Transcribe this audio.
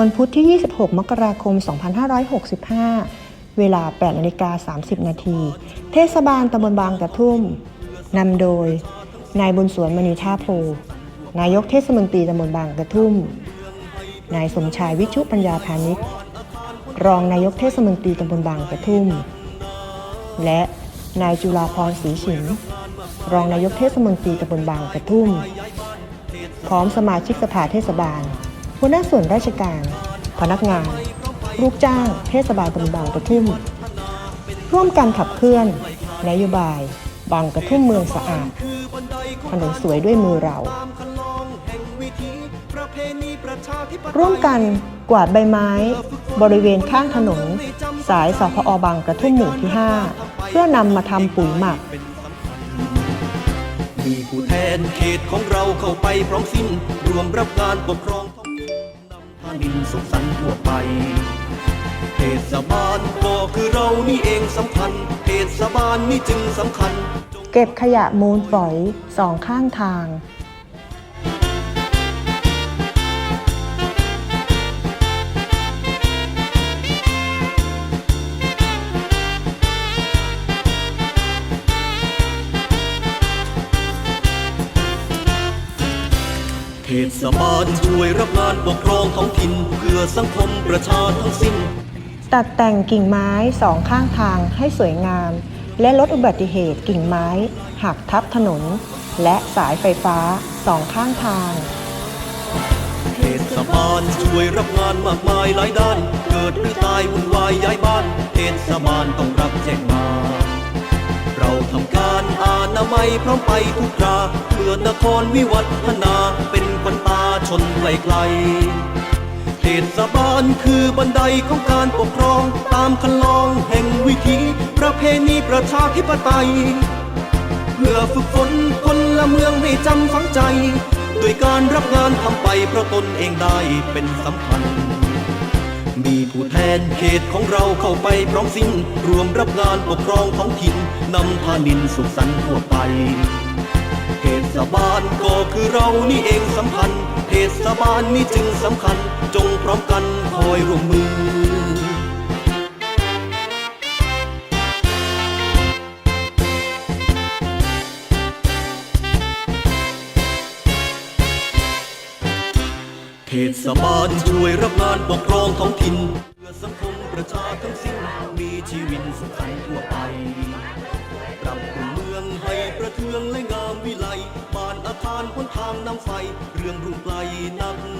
วันพุธที่ 26 มกราคม 2565 เวลา8นาฬิกา30 นาที เทศบาลตำบลบางกระทุ่ม นำโดย นายบุญสวนมณีท่าโพ นายกเทศมนตรีตำบลบางกระทุ่ม นายสมชายวิชุปัญญาพาณิชย์ รองนายกเทศมนตรีตำบลบางกระทุ่ม และนายจุฬาพรศรีฉิมรองนายกเทศมนตรีตำบลบางกระทุ่ม พร้อมสมาชิกสภาเทศบาล หัวหน้าส่วนราชการ พนักงาน ลูกจ้าง เทศบาลตำบลกระทุ่ม ร่วมกันขับเคลื่อน นโยบาย บางกระทุ่มเมืองสะอาดถนนสวยด้วยมือเรา ร่วมกันกวาดใบไม้ บริเวณข้างถนน สายสพอบางกระทุ่มหมู่งที่ 5 เพื่อนำมาทำปุ๋ยหมักมีผู้แทนเขตของเราเข้าไปพร้อมสิ้น รวมรับการปกครอง นินสุขสันต์ทั่วไป เทศบาลก็คือเรานี่เองสำคัญ เทศบาลนี่จึงสำคัญ เก็บขยะมูลฝอยสองข้างทาง เทศบาลช่วยรับ งานปกครองท้องถิ่นเพื่อสังคมประชาทั้งสิ้น ตัดแต่งกิ่งไม้สองข้างทางให้สวยงาม และลดอุบัติเหตุกิ่งไม้ หักทับถนน และสายไฟฟ้าสองข้างทางเทศบาลช่วยรับงานมากมายหลายด้าน เกิดหรือตายวุ่นวายย้ายบ้านเทศบาลต้องรับแจ้งมาเราทำการอานามัยพร้อมไปทุกคราเพื่อนครวิวัฒนาเป็นขวัญ ตาชนไกลเทศบาลคือบันไดของการปกครอง ตามคันลองแห่งวิถีประเพณีประชาธิปไตย เพื่อฝึกฝนคนละเมืองให้จำฝังใจด้วยการรับงานทำไปเพราะตนเองได้เป็นสำคัญ มีผู้แทนเขตของเราเข้าไปพร้อมสิ้น รวมรับงานปกครองท้องถิ่นนำพานินสุขสันต์ทั่วไป เทศบาลก็คือเรานี่เองสำคัญ เทศบาลนี่จึงสำคัญ จงพร้อมกันคอยร่วมมือ เทศบาลช่วยรับงานปกครองท้องถิ่น เพื่อสังคมประชาทั้งสิ้นมีชีวิตสุขสันต์ทั่วไป ไฟ เรื่องรุ่งไกลนัก